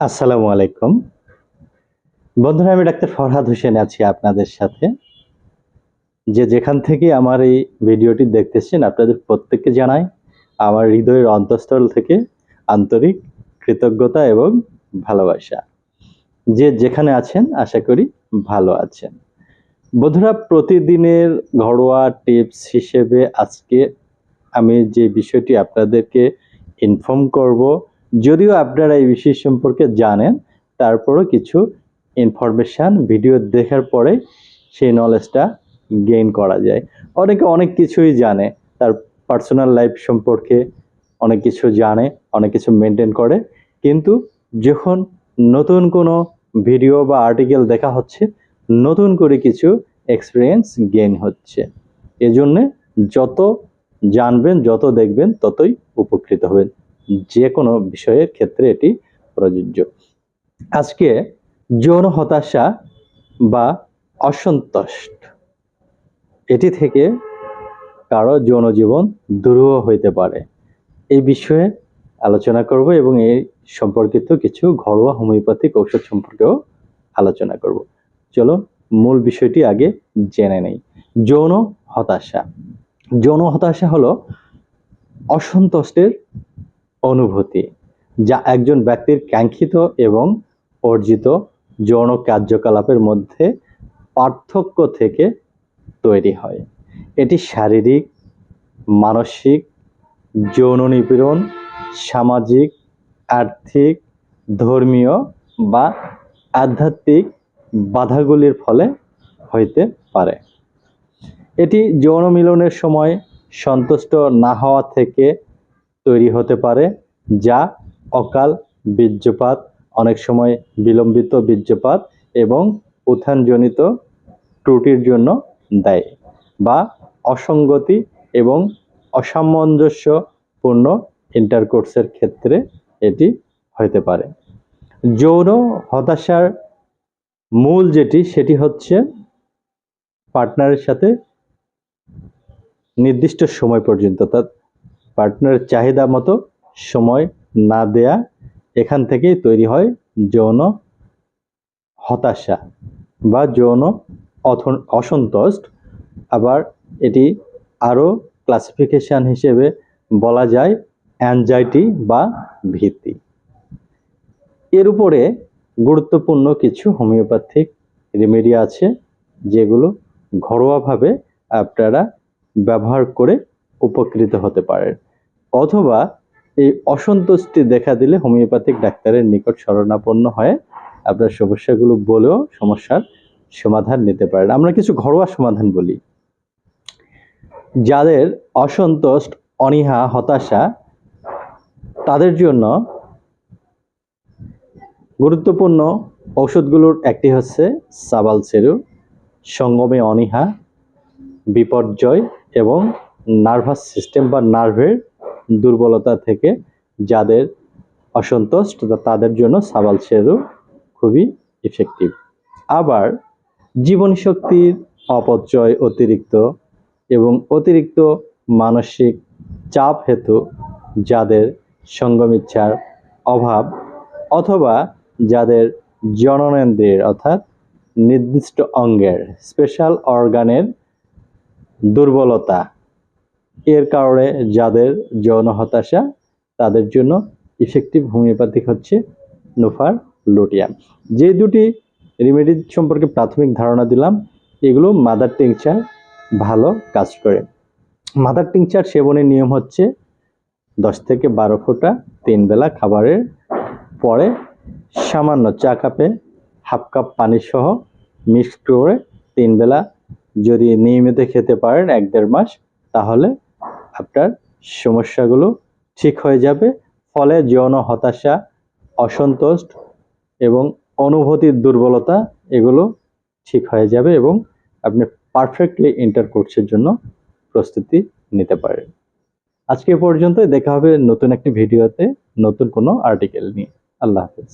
আসসালামু আলাইকুম। বন্ধুরা, আমি ডাক্তার ফরহাদ হোসেন আছি আপনাদের সাথে। যে যেখান থেকে আমার এই ভিডিওটি দেখতেছেন, আপনাদের প্রত্যেককে জানাই আমার হৃদয়ের অন্তঃস্থল থেকে আন্তরিক কৃতজ্ঞতা এবং ভালোবাসা। যে যেখানে আছেন, আশা করি ভালো আছেন। বন্ধুরা, প্রতিদিনের ঘরোয়া টিপস হিসেবে আজকে আমি যে বিষয়টি আপনাদেরকে ইনফর্ম করব যদিও আপনারা এই বিষয় সম্পর্কে জানেন, তারপরও কিছু ইনফরমেশান ভিডিও দেখার পরে সেই নলেজটা গেইন করা যায়। অনেকে অনেক কিছুই জানে, তার পার্সোনাল লাইফ সম্পর্কে অনেক কিছু জানে, অনেক কিছু মেনটেন করে। কিন্তু যখন নতুন কোনো ভিডিও বা আর্টিকেল দেখা হচ্ছে, নতুন করে কিছু এক্সপিরিয়েন্স গেইন হচ্ছে। এজন্যে যত জানবেন, যত দেখবেন, ততই উপকৃত হবেন। যে কোনো বিষয়ের ক্ষেত্রে এটি প্রযোজ্য। আজকে যৌন হতাশা বা অসন্তোষ এটি থেকে কারও যৌন জীবন দুরূহ হইতে পারে। এই বিষয়ে আলোচনা করব এবং এই সম্পর্কিত কিছু ঘরোয়া হোমিওপ্যাথিক ঔষধ সম্পর্কেও আলোচনা করব। চলো মূল বিষয়টি আগে জেনে নেই। যৌন হতাশা। যৌন হতাশা হলো অসন্তোষের অনুভূতি, যা একজন ব্যক্তির কাঙ্ক্ষিত এবং অর্জিত যৌন কার্যকলাপের মধ্যে পার্থক্য থেকে তৈরি হয়। এটি শারীরিক, মানসিক, যৌন নিপীড়ন, সামাজিক, আর্থিক, ধর্মীয় বা আধ্যাত্মিক বাধাগুলির ফলে হইতে পারে। এটি যৌন মিলনের সময় সন্তুষ্ট না হওয়া থেকে তৈরি হতে পারে, যা অকাল বীর্যপাত, অনেক সময় বিলম্বিত বীর্যপাত এবং উত্থানজনিত ত্রুটির জন্য দেয় বা অসঙ্গতি এবং অসামঞ্জস্যপূর্ণ ইন্টারকোর্সের ক্ষেত্রে এটি হতে পারে। যৌন হতাশার মূল যেটি, সেটি হচ্ছে পার্টনারের সাথে নির্দিষ্ট সময় পর্যন্ত, অর্থাৎ পার্টনারের চাহিদা মতো সময় না দেয়া এখান থেকেই তৈরি হয় যৌন হতাশা বা যৌন অসন্তোষ আবার এটি আরও ক্লাসিফিকেশন হিসেবে বলা যায় অ্যাংজাইটি বা ভীতি। এর উপরে গুরুত্বপূর্ণ কিছু হোমিওপ্যাথিক রেমেডি আছে যেগুলো ঘরোয়াভাবে আপনারা ব্যবহার করে উপকৃত হতে পারেন। অথবা এই অসন্তুষ্টি দেখা দিলে হোমিওপ্যাথিক ডাক্তারের নিকট শরণাপন্ন হয়ে আপনার সমস্যাগুলো বলেও সমস্যার সমাধান নিতে পারেন। আমরা কিছু ঘরোয়া সমাধান বলি। যাদের অসন্তোষ অনীহা, হতাশা, তাদের জন্য গুরুত্বপূর্ণ ঔষধগুলোর একটি হচ্ছে সাবাল সেরু, সঙ্গমে অনীহা, বিপর্যয় এবং নার্ভাস সিস্টেম বা নার্ভের দুর্বলতা থেকে যাদের অসন্তোষ তাদের জন্য সাবাল সেরু খুবই ইফেক্টিভ আবার জীবনী শক্তির অপচয় অতিরিক্ত এবং অতিরিক্ত মানসিক চাপ হেতু যাদের সঙ্গমিচ্ছার অভাব অথবা যাদের জননেন্দ্রিয়ের, অর্থাৎ নির্দিষ্ট অঙ্গের স্পেশাল অর্গানের দুর্বলতা এর কারণে যাদের যৌন হতাশা, তাদের জন্য ইফেক্টিভ হোমিওপ্যাথিক হচ্ছে নোফার লুটিয়াম যে দুটি রেমেডি সম্পর্কে প্রাথমিক ধারণা দিলাম, এগুলো মাদার টিংচার ভালো কাজ করে। মাদার টিংচার সেবনের নিয়ম হচ্ছে দশ থেকে বারো ফোঁটা তিন বেলা খাবারের পরে সামান্য চা কাপে হাফ কাপ পানি সহ মিক্স করে তিন বেলা যদি নিয়মিত খেতে পারেন এক দেড় মাস, তাহলে আপনার সমস্যাগুলো ঠিক হয়ে যাবে। ফলে যৌন হতাশা অসন্তোষ এবং অনুভূতির দুর্বলতা এগুলো ঠিক হয়ে যাবে এবং আপনি পারফেক্টলি ইন্টারকোর্সের জন্য প্রস্তুতি নিতে পারেন। আজকে পর্যন্ত দেখা হবে নতুন একটি ভিডিওতে নতুন কোনো আর্টিকেল নিয়ে। আল্লাহ হাফেজ।